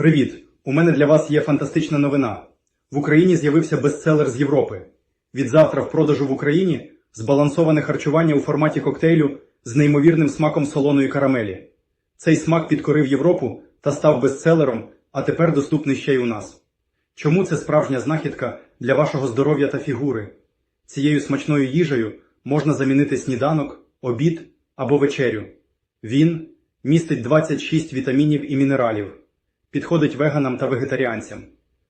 Привіт! У мене для вас є фантастична новина. В Україні з'явився бестселер з Європи. Від завтра в продажу в Україні збалансоване харчування у форматі коктейлю з неймовірним смаком солоної карамелі. Цей смак підкорив Європу та став бестселером, а тепер доступний ще й у нас. Чому це справжня знахідка для вашого здоров'я та фігури? Цією смачною їжею можна замінити сніданок, обід або вечерю. Він містить 26 вітамінів і мінералів, підходить веганам та вегетаріанцям,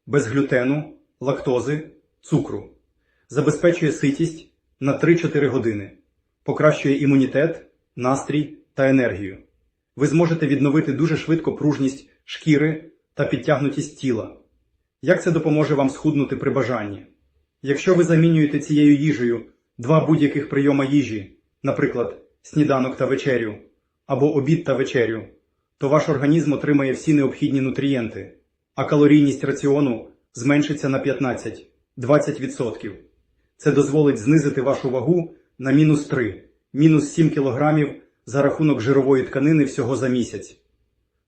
без глютену, лактози, цукру, забезпечує ситість на 3-4 години, покращує імунітет, настрій та енергію. Ви зможете відновити дуже швидко пружність шкіри та підтягнутість тіла. Як це допоможе вам схуднути при бажанні? Якщо ви замінюєте цією їжею два будь-яких прийома їжі, наприклад, сніданок та вечерю, або обід та вечерю, то ваш організм отримає всі необхідні нутрієнти, а калорійність раціону зменшиться на 15-20%. Це дозволить знизити вашу вагу на мінус 3, мінус 7 кг за рахунок жирової тканини всього за місяць.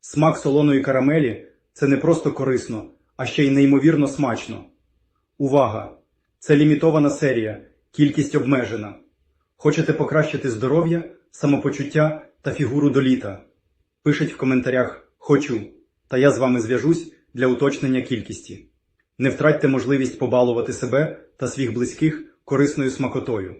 Смак солоної карамелі це не просто корисно, а ще й неймовірно смачно. Увага! Це лімітована серія, кількість обмежена. Хочете покращити здоров'я, самопочуття та фігуру до літа? Пишіть в коментарях Хочу, та я з вами зв'яжусь для уточнення кількості. Не втратьте можливість побалувати себе та своїх близьких корисною смакотою.